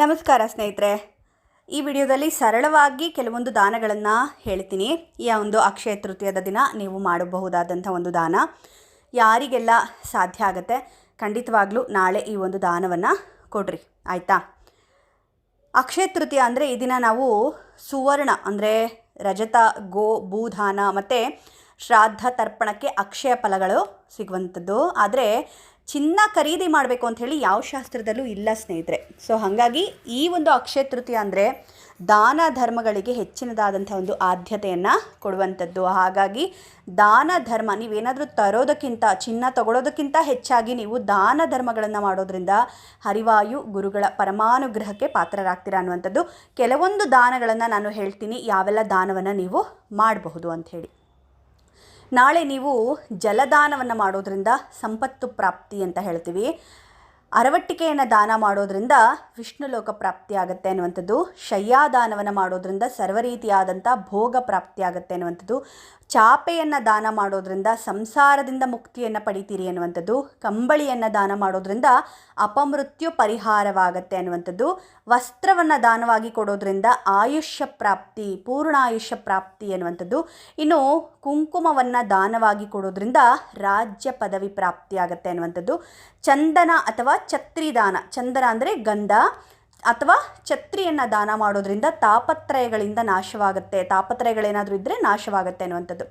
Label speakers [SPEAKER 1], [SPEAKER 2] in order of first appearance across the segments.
[SPEAKER 1] ನಮಸ್ಕಾರ ಸ್ನೇಹಿತರೆ. ಈ ವಿಡಿಯೋದಲ್ಲಿ ಸರಳವಾಗಿ ಕೆಲವೊಂದು ದಾನಗಳನ್ನು ಹೇಳ್ತೀನಿ. ಈ ಒಂದು ಅಕ್ಷಯ ತೃತೀಯದ ದಿನ ನೀವು ಮಾಡಬಹುದಾದಂಥ ಒಂದು ದಾನ. ಯಾರಿಗೆಲ್ಲ ಸಾಧ್ಯ ಆಗುತ್ತೆ ಖಂಡಿತವಾಗ್ಲೂ ನಾಳೆ ಈ ಒಂದು ದಾನವನ್ನು ಕೊಡ್ರಿ. ಆಯಿತಾ? ಅಕ್ಷಯ ತೃತೀಯ ಅಂದರೆ ಈ ದಿನ ನಾವು ಸುವರ್ಣ ಅಂದರೆ ರಜತ, ಗೋ, ಭೂದಾನ ಮತ್ತು ಶ್ರಾದ್ದ ತರ್ಪಣಕ್ಕೆ ಅಕ್ಷಯ ಫಲಗಳು ಸಿಗುವಂಥದ್ದು. ಆದರೆ ಚಿನ್ನ ಖರೀದಿ ಮಾಡಬೇಕು ಅಂತ ಹೇಳಿ ಯಾವ ಶಾಸ್ತ್ರದಲ್ಲೂ ಇಲ್ಲ ಸ್ನೇಹಿತರೆ. ಸೊ ಹಾಗಾಗಿ ಈ ಒಂದು ಅಕ್ಷಯ ತೃತೀಯ ಅಂದರೆ ದಾನ ಧರ್ಮಗಳಿಗೆ ಹೆಚ್ಚಿನದಾದಂಥ ಒಂದು ಆದ್ಯತೆಯನ್ನು ಕೊಡುವಂಥದ್ದು. ಹಾಗಾಗಿ ದಾನ ಧರ್ಮ, ನೀವೇನಾದರೂ ತರೋದಕ್ಕಿಂತ, ಚಿನ್ನ ತಗೊಳ್ಳೋದಕ್ಕಿಂತ ಹೆಚ್ಚಾಗಿ ನೀವು ದಾನ ಧರ್ಮಗಳನ್ನು ಮಾಡೋದ್ರಿಂದ ಹರಿವಾಯು ಗುರುಗಳ ಪರಮಾನುಗ್ರಹಕ್ಕೆ ಪಾತ್ರರಾಗ್ತೀರಾ ಅನ್ನುವಂಥದ್ದು. ಕೆಲವೊಂದು ದಾನಗಳನ್ನು ನಾನು ಹೇಳ್ತೀನಿ, ಯಾವೆಲ್ಲ ದಾನವನ್ನು ನೀವು ಮಾಡಬಹುದು ಅಂಥೇಳಿ ನಾಳೆ ನೀವು ಜಲದಾನವನ್ನು ಮಾಡೋದ್ರಿಂದ ಸಂಪತ್ತು ಪ್ರಾಪ್ತಿ ಅಂತ ಹೇಳ್ತೀವಿ. ಅರವಟ್ಟಿಕೆಯನ್ನು ದಾನ ಮಾಡೋದ್ರಿಂದ ವಿಷ್ಣು ಲೋಕ ಪ್ರಾಪ್ತಿ ಆಗುತ್ತೆ ಅನ್ನುವಂಥದ್ದು, ಶಯ್ಯಾದಾನವನ್ನು ಮಾಡೋದ್ರಿಂದ ಸರ್ವ ರೀತಿಯಾದಂಥ ಭೋಗ ಪ್ರಾಪ್ತಿ ಆಗುತ್ತೆ ಅನ್ನುವಂಥದ್ದು, ಚಾಪೆಯನ್ನು ದಾನ ಮಾಡೋದ್ರಿಂದ ಸಂಸಾರದಿಂದ ಮುಕ್ತಿಯನ್ನು ಪಡಿತೀರಿ ಅನ್ನುವಂಥದ್ದು, ಕಂಬಳಿಯನ್ನು ದಾನ ಮಾಡೋದ್ರಿಂದ ಅಪಮೃತ್ಯು ಪರಿಹಾರವಾಗತ್ತೆ ಅನ್ನುವಂಥದ್ದು, ವಸ್ತ್ರವನ್ನು ದಾನವಾಗಿ ಕೊಡೋದ್ರಿಂದ ಆಯುಷ್ಯ ಪ್ರಾಪ್ತಿ ಪೂರ್ಣ ಆಯುಷ್ಯ ಪ್ರಾಪ್ತಿ ಅನ್ನುವಂಥದ್ದು, ಇನ್ನು ಕುಂಕುಮವನ್ನು ದಾನವಾಗಿ ಕೊಡೋದ್ರಿಂದ ರಾಜ್ಯ ಪದವಿ ಪ್ರಾಪ್ತಿ ಆಗುತ್ತೆ ಅನ್ನುವಂಥದ್ದು, ಚಂದನ ಅಥವಾ ಛತ್ರಿ ದಾನ ಚಂದನ ಅಂದರೆ ಗಂಧ ಅಥವಾ ಛತ್ರಿಯನ್ನು ದಾನ ಮಾಡೋದ್ರಿಂದ ತಾಪತ್ರಯಗಳಿಂದ ನಾಶವಾಗುತ್ತೆ. ತಾಪತ್ರಯಗಳೇನಾದರೂ ಇದ್ದರೆ ನಾಶವಾಗುತ್ತೆ ಅನ್ನುವಂಥದ್ದು.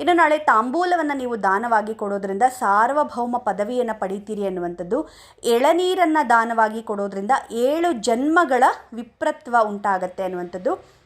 [SPEAKER 1] ಇನ್ನು ನಾಳೆ ತಾಂಬೂಲವನ್ನು ನೀವು ದಾನವಾಗಿ ಕೊಡೋದ್ರಿಂದ ಸಾರ್ವಭೌಮ ಪದವಿಯನ್ನು ಪಡಿತೀರಿ ಅನ್ನುವಂಥದ್ದು. ಎಳನೀರನ್ನು ದಾನವಾಗಿ ಕೊಡೋದ್ರಿಂದ ಏಳು ಜನ್ಮಗಳ ವಿಪ್ರತ್ವ ಉಂಟಾಗತ್ತೆ ಅನ್ನುವಂಥದ್ದು.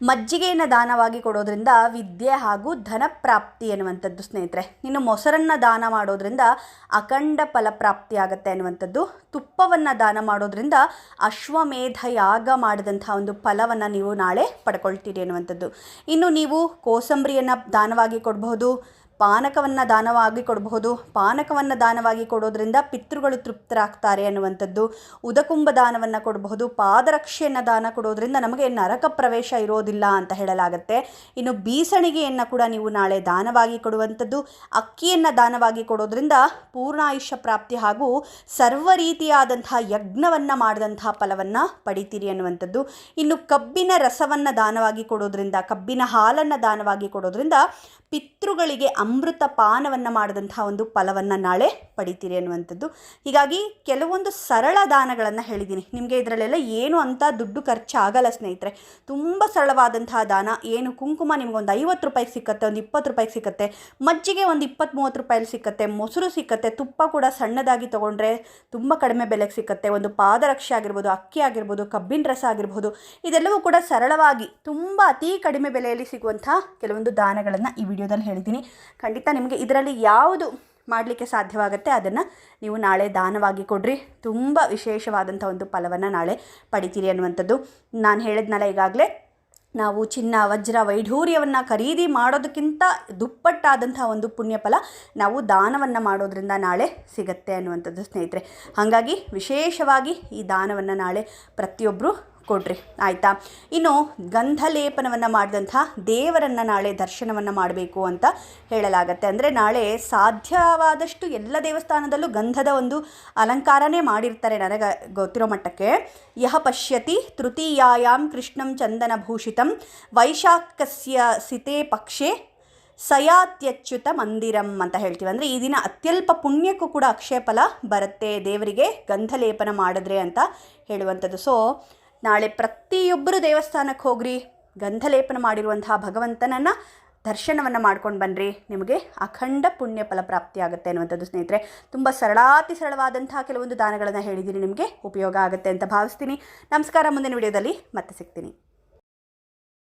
[SPEAKER 1] ಮಜ್ಜಿಗೆಯನ್ನು ದಾನವಾಗಿ ಕೊಡೋದ್ರಿಂದ ವಿದ್ಯೆ ಹಾಗೂ ಧನ ಪ್ರಾಪ್ತಿ ಅನ್ನುವಂಥದ್ದು ಸ್ನೇಹಿತರೆ. ಇನ್ನು ಮೊಸರನ್ನು ದಾನ ಮಾಡೋದ್ರಿಂದ ಅಖಂಡ ಫಲಪ್ರಾಪ್ತಿ ಆಗುತ್ತೆ ಅನ್ನುವಂಥದ್ದು ತುಪ್ಪವನ್ನು ದಾನ ಮಾಡೋದ್ರಿಂದ ಅಶ್ವಮೇಧ ಯಾಗ ಮಾಡಿದಂಥ ಒಂದು ಫಲವನ್ನು ನೀವು ನಾಳೆ ಪಡ್ಕೊಳ್ತೀರಿ ಅನ್ನುವಂಥದ್ದು ಇನ್ನು ನೀವು ಕೋಸಂಬರಿಯನ್ನು ದಾನವಾಗಿ ಕೊಡಬಹುದು ಪಾನಕವನ್ನು ದಾನವಾಗಿ ಕೊಡಬಹುದು. ಪಾನಕವನ್ನು ದಾನವಾಗಿ ಕೊಡೋದ್ರಿಂದ ಪಿತೃಗಳು ತೃಪ್ತರಾಗ್ತಾರೆ ಅನ್ನುವಂಥದ್ದು. ಉದಕುಂಭ ದಾನವನ್ನು ಕೊಡಬಹುದು. ಪಾದರಕ್ಷೆಯನ್ನು ದಾನ ಕೊಡೋದ್ರಿಂದ ನಮಗೆ ನರಕ ಪ್ರವೇಶ ಇರೋದಿಲ್ಲ ಅಂತ ಹೇಳಲಾಗುತ್ತೆ. ಇನ್ನು ಬೀಸಣಿಗೆಯನ್ನು ಕೂಡ ನೀವು ನಾಳೆ ದಾನವಾಗಿ ಕೊಡುವಂಥದ್ದು. ಅಕ್ಕಿಯನ್ನು ದಾನವಾಗಿ ಕೊಡೋದ್ರಿಂದ ಪೂರ್ಣಾಯುಷ್ಯ ಪ್ರಾಪ್ತಿ ಹಾಗೂ ಸರ್ವ ರೀತಿಯಾದಂತಹ ಯಜ್ಞವನ್ನು ಮಾಡಿದಂತಹ ಫಲವನ್ನು ಪಡಿತೀರಿ ಅನ್ನುವಂಥದ್ದು. ಇನ್ನು ಕಬ್ಬಿನ ರಸವನ್ನು ದಾನವಾಗಿ ಕೊಡೋದ್ರಿಂದ, ಕಬ್ಬಿನ ಹಾಲನ್ನು ದಾನವಾಗಿ ಕೊಡೋದ್ರಿಂದ ಪಿತೃಗಳಿಗೆ ಅಮೃತ ಪಾನವನ್ನು ಮಾಡಿದಂಥ ಒಂದು ಫಲವನ್ನು ನಾಳೆ ಪಡಿತೀರಿ ಅನ್ನುವಂಥದ್ದು. ಹೀಗಾಗಿ ಕೆಲವೊಂದು ಸರಳ ದಾನಗಳನ್ನು ಹೇಳಿದ್ದೀನಿ. ನಿಮಗೆ ಇದರಲ್ಲೆಲ್ಲ ಏನು ಅಂತ ದುಡ್ಡು ಖರ್ಚಾಗಲ್ಲ ಸ್ನೇಹಿತರೆ. ತುಂಬ ಸರಳವಾದಂತಹ ದಾನ. ಏನು ಕುಂಕುಮ ನಿಮಗೊಂದು ಐವತ್ತು ರೂಪಾಯಿಗೆ ಸಿಕ್ಕತ್ತೆ, ಒಂದು ಇಪ್ಪತ್ತು ರೂಪಾಯಿಗೆ ಸಿಕ್ಕತ್ತೆ, ಮಜ್ಜಿಗೆ ಒಂದು ಇಪ್ಪತ್ತು ಮೂವತ್ತು ರೂಪಾಯಲ್ಲಿ ಸಿಕ್ಕತ್ತೆ, ಮೊಸರು ಸಿಕ್ಕತ್ತೆ, ತುಪ್ಪ ಕೂಡ ಸಣ್ಣದಾಗಿ ತೊಗೊಂಡ್ರೆ ತುಂಬ ಕಡಿಮೆ ಬೆಲೆಗೆ ಸಿಕ್ಕತ್ತೆ. ಒಂದು ಪಾದರಕ್ಷೆ ಆಗಿರ್ಬೋದು, ಅಕ್ಕಿ ಆಗಿರ್ಬೋದು, ಕಬ್ಬಿನ ರಸ ಆಗಿರ್ಬೋದು, ಇದೆಲ್ಲವೂ ಕೂಡ ಸರಳವಾಗಿ ತುಂಬ ಅತಿ ಕಡಿಮೆ ಬೆಲೆಯಲ್ಲಿ ಸಿಗುವಂಥ ಕೆಲವೊಂದು ದಾನಗಳನ್ನು ಈ ವಿಡಿಯೋದಲ್ಲಿ ಹೇಳಿದ್ದೀನಿ. ಖಂಡಿತ ನಿಮಗೆ ಇದರಲ್ಲಿ ಯಾವುದು ಮಾಡಲಿಕ್ಕೆ ಸಾಧ್ಯವಾಗುತ್ತೆ ಅದನ್ನು ನೀವು ನಾಳೆ ದಾನವಾಗಿ ಕೊಡ್ರಿ. ತುಂಬ ವಿಶೇಷವಾದಂಥ ಒಂದು ಫಲವನ್ನು ನಾಳೆ ಪಡಿತೀರಿ ಅನ್ನುವಂಥದ್ದು. ನಾನು ಹೇಳಿದ್ನಲ್ಲ ಈಗಾಗಲೇ, ನಾವು ಚಿನ್ನ, ವಜ್ರ, ವೈಢೂರ್ಯವನ್ನು ಖರೀದಿ ಮಾಡೋದಕ್ಕಿಂತ ದುಪ್ಪಟ್ಟಾದಂಥ ಒಂದು ಪುಣ್ಯಫಲ ನಾವು ದಾನವನ್ನು ಮಾಡೋದ್ರಿಂದ ನಾಳೆ ಸಿಗತ್ತೆ ಅನ್ನುವಂಥದ್ದು ಸ್ನೇಹಿತರೆ. ಹಾಗಾಗಿ ವಿಶೇಷವಾಗಿ ಈ ದಾನವನ್ನು ನಾಳೆ ಪ್ರತಿಯೊಬ್ಬರು ಕೊಡ್ರಿ, ಆಯಿತಾ? ಇನ್ನು ಗಂಧಲೇಪನವನ್ನು ಮಾಡಿದಂಥ ದೇವರನ್ನು ನಾಳೆ ದರ್ಶನವನ್ನು ಮಾಡಬೇಕು ಅಂತ ಹೇಳಲಾಗತ್ತೆ. ಅಂದರೆ ನಾಳೆ ಸಾಧ್ಯವಾದಷ್ಟು ಎಲ್ಲ ದೇವಸ್ಥಾನದಲ್ಲೂ ಗಂಧದ ಒಂದು ಅಲಂಕಾರನೇ ಮಾಡಿರ್ತಾರೆ ನನಗೆ ಗೊತ್ತಿರೋ ಮಟ್ಟಕ್ಕೆ. ಯಹ ಪಶ್ಯತಿ ತೃತೀಯಾಯಾಮ್ ಕೃಷ್ಣಂ ಚಂದನಭೂಷಿತಂ ವೈಶಾಖಸ್ಯ ಸಿತೆ ಪಕ್ಷೆ ಸಯಾತ್ಯಚ್ಯುತ ಮಂದಿರಂ ಅಂತ ಹೇಳ್ತೀವಿ. ಅಂದರೆ ಈ ದಿನ ಅತ್ಯಲ್ಪ ಪುಣ್ಯಕ್ಕೂ ಕೂಡ ಅಕ್ಷಯ ಫಲ ಬರುತ್ತೆ ದೇವರಿಗೆ ಗಂಧಲೇಪನ ಮಾಡಿದ್ರೆ ಅಂತ ಹೇಳುವಂಥದ್ದು. ಸೊ ನಾಳೆ ಪ್ರತಿಯೊಬ್ಬರು ದೇವಸ್ಥಾನಕ್ಕೆ ಹೋಗ್ರಿ ಗಂಧಲೇಪನ ಮಾಡಿರುವಂತಹ ಭಗವಂತನನ್ನು ದರ್ಶನವನ್ನು ಮಾಡ್ಕೊಂಡು ಬನ್ನಿರಿ ನಿಮಗೆ ಅಖಂಡ ಪುಣ್ಯ ಫಲ ಪ್ರಾಪ್ತಿ ಆಗುತ್ತೆ ಅನ್ನುವಂಥದ್ದು ಸ್ನೇಹಿತರೆ. ತುಂಬ ಸರಳಾತಿ ಸರಳವಾದಂತಹ ಕೆಲವೊಂದು ದಾನಗಳನ್ನು ಹೇಳಿದ್ದೀನಿ. ನಿಮಗೆ ಉಪಯೋಗ ಆಗುತ್ತೆ ಅಂತ ಭಾವಿಸ್ತೀನಿ. ನಮಸ್ಕಾರ, ಮುಂದಿನ ವಿಡಿಯೋದಲ್ಲಿ ಮತ್ತೆ ಸಿಗ್ತೀನಿ.